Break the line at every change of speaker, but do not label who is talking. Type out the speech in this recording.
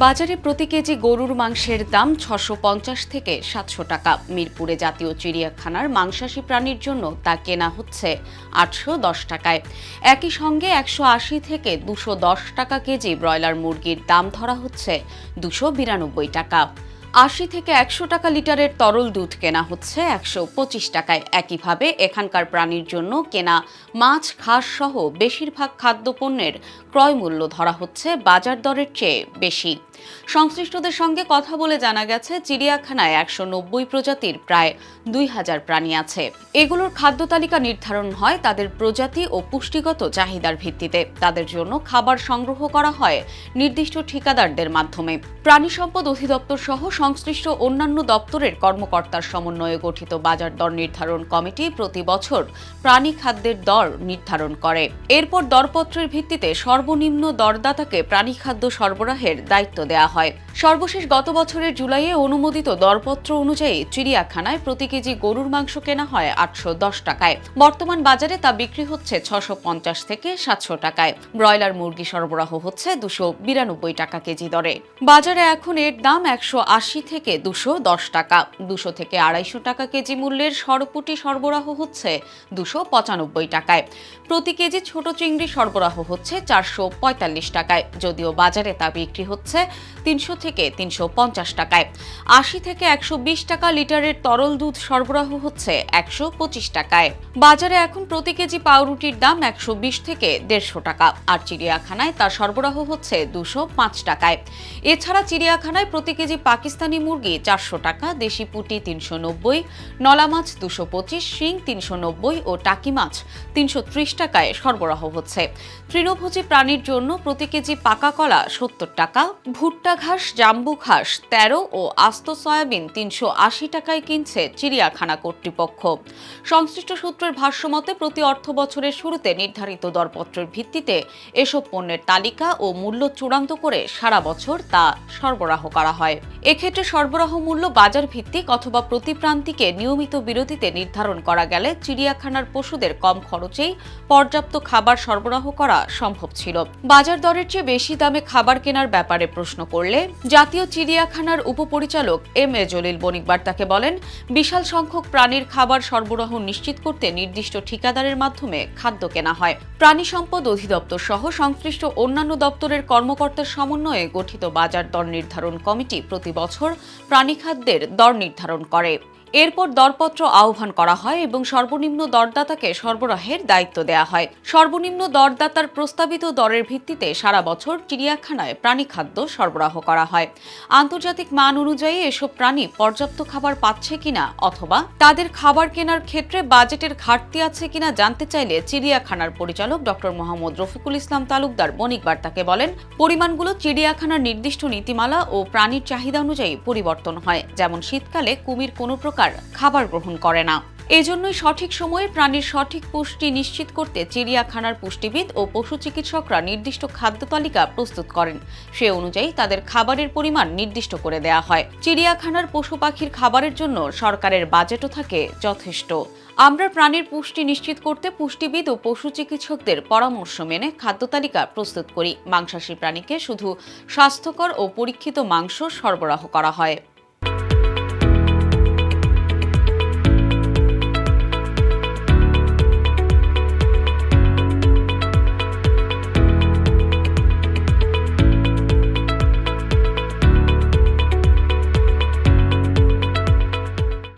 বাজারে প্রতি কেজি গরুর মাংসের দাম ছশো পঞ্চাশ থেকে সাতশো টাকা। মিরপুরে জাতীয় চিড়িয়াখানার মাংসাশী প্রাণীর জন্য তা কেনা হচ্ছে আটশো দশ টাকায়। একই সঙ্গে একশো আশি থেকে দুশো দশ টাকা কেজি ব্রয়লার মুরগির দাম ধরা হচ্ছে দুশো বিরানব্বই টাকা। আশি থেকে একশো টাকা লিটারের তরল দুধ কেনা হচ্ছে একশো পঁচিশ টাকায়। একইভাবে এখানকার প্রাণীর জন্য কেনা মাছ, ঘাস সহ বেশিরভাগ খাদ্যপণ্যের ক্রয় মূল্য ধরা হচ্ছে বাজার দরের চেয়ে বেশি। সংশ্লিষ্টদের সঙ্গে কথা বলে জানা গেছে, চিড়িয়াখানায় একশো নব্বই প্রজাতির প্রায় দুই হাজার প্রাণী আছে। এগুলোর খাদ্য তালিকা নির্ধারণ হয় তাদের প্রজাতি ও পুষ্টিগত চাহিদার ভিত্তিতে। তাদের জন্য খাবার সংগ্রহ করা হয় নির্দিষ্ট ঠিকাদারদের মাধ্যমে। প্রাণী সম্পদ অধিদপ্তর সহ সংশ্লিষ্ট অন্যান্য দপ্তরের কর্মকর্তার সমন্বয়ে গঠিত বাজার দর নির্ধারণ কমিটি প্রতি বছর প্রাণী খাদ্যের দর নির্ধারণ করে। এরপর দরপত্রের ভিত্তিতে সর্বনিম্ন দরদাতাকে প্রাণী খাদ্য সরবরাহের দায়িত্ব দেওয়া হয় সর্বশেষ গত বছরের জুলাইয়ে অনুমোদিত দরপত্র অনুযায়ী চিড়িয়াখানায় প্রতি কেজি গরুর মাংস কেনা হয় আটশো দশ টাকায়। বর্তমান বাজারে তা বিক্রি হচ্ছে ছশো থেকে সাতশো টাকায়। ব্রয়লার মুরগি সরবরাহ হচ্ছে দুশো বিরানব্বই টাকা কেজি দরে। বাজারে এখন এর দাম একশো আশি থেকে দুশো দশ টাকা। দুশো থেকে আড়াইশো টাকা কেজি মূল্যের সরপুটি সরবরাহ হচ্ছে দুশো পঁচানব্বই টাকায়। প্রতি কেজি ছোট চিংড়ি সরবরাহ হচ্ছে চারশো পঁয়তাল্লিশ টাকায়, যদিও বাজারে তা বিক্রি হচ্ছে তিনশো থেকে তিনশো পঞ্চাশ টাকায়। আশি থেকে একশো বিশ টাকা লিটারের তরল দুধ সরবরাহ হচ্ছে একশো পঁচিশ টাকায়। বাজারে এখন প্রতি কেজি পাউরুটির দাম একশো বিশ থেকে দেড়শো টাকা। আর চিড়িয়াখানায় তার সরবরাহ হচ্ছে দুশো পাঁচ টাকায়। এছাড়া চিড়িয়াখানায় প্রতি কেজি পাকিস্তানি মুরগি চারশো টাকা, দেশি পুটি তিনশো নব্বই, নলা মাছ দুশো পঁচিশ, শিং তিনশো নব্বই ও টাকি মাছ তিনশো ত্রিশ টাকায় সরবরাহ হচ্ছে। তৃণভোজী প্রাণীর জন্য প্রতি কেজি পাকা কলা সত্তর টাকা, ভুট্টা ঘাস জাম্বু ঘাস তেরো ও আস্ত সয়াবিন তিনশো আশি টাকায় কিনছে চিড়িয়াখানা কর্তৃপক্ষ। সংশ্লিষ্ট সূত্রের ভাষ্যমতে প্রতি অর্থ বছরের শুরুতে নির্ধারিত দরপত্রের ভিত্তিতে এসব পণ্যের তালিকা ও মূল্য চূড়ান্ত করে সারা বছর তা সরবরাহ করা হয়। এক্ষেত্রে সরবরাহ মূল্য বাজার ভিত্তিক অথবা প্রতি প্রান্তিকে নিয়মিত বিরতিতে নির্ধারণ করা গেলে চিড়িয়াখানার পশুদের কম খরচেই পর্যাপ্ত খাবার সরবরাহ করা সম্ভব ছিল। বাজার দরের চেয়ে বেশি দামে খাবার কেনার ব্যাপারে প্রশ্ন করলে জাতীয় চিড়িয়াখানার উপপরিচালক এম এ জলিল বণিকবার তাকে বলেন, বিশাল সংখ্যক প্রাণীর খাবার সরবরাহ নিশ্চিত করতে নির্দিষ্ট ঠিকাদারের মাধ্যমে খাদ্য কেনা হয়। প্রাণী সম্পদ অধিদপ্তর সহ সংশ্লিষ্ট অন্যান্য দপ্তরের কর্মকর্তার সমন্বয়ে গঠিত বাজার দর নির্ধারণ কমিটি প্রতি বছর প্রাণী খাদ্যের দর নির্ধারণ করে। এরপর দরপত্র আহ্বান করা হয় এবং সর্বনিম্ন দরদাতাকে সরবরাহের দায়িত্ব দেওয়া হয়। সর্বনিম্ন দরদাতার প্রস্তাবিত দরের ভিত্তিতে সারা বছর চিড়িয়াখানায় প্রাণী খাদ্য সরবরাহ করা হয়। আন্তর্জাতিক মান অনুযায়ী এসব প্রাণী পর্যাপ্ত খাবার পাচ্ছে কিনা অথবা তাদের খাবার কেনার ক্ষেত্রে বাজেটের ঘাটতি আছে কিনা জানতে চাইলে চিড়িয়াখানার পরিচালক ডক্টর মোহাম্মদ রফিকুল ইসলাম তালুকদার বণিকবার তাকে বলেন, পরিমাণগুলো চিড়িয়াখানার নির্দিষ্ট নীতিমালা ও প্রাণীর চাহিদা অনুযায়ী পরিবর্তন হয়, যেমন শীতকালে কুমির কোনো প্রকার খাবার গ্রহণ করে না। এজন্যই সঠিক সময়ে প্রাণীর সঠিক পুষ্টি নিশ্চিত করতে চিড়িয়াখানার পুষ্টিবিদ ও পশু চিকিৎসকরা নির্দিষ্ট খাদ্য তালিকা প্রস্তুত করেন। সে অনুযায়ী তাদের খাবারের পরিমাণ নির্দিষ্ট করে দেয়া হয়। চিড়িয়াখানার পশু পাখির খাবারের জন্য সরকারের বাজেটও থাকে যথেষ্ট। আমরা প্রাণীর পুষ্টি নিশ্চিত করতে পুষ্টিবিদ ও পশু চিকিৎসকদের পরামর্শ মেনে খাদ্য তালিকা প্রস্তুত করি। মাংসাশী প্রাণীকে শুধু স্বাস্থ্যকর ও পরীক্ষিত মাংস সরবরাহ করা হয়।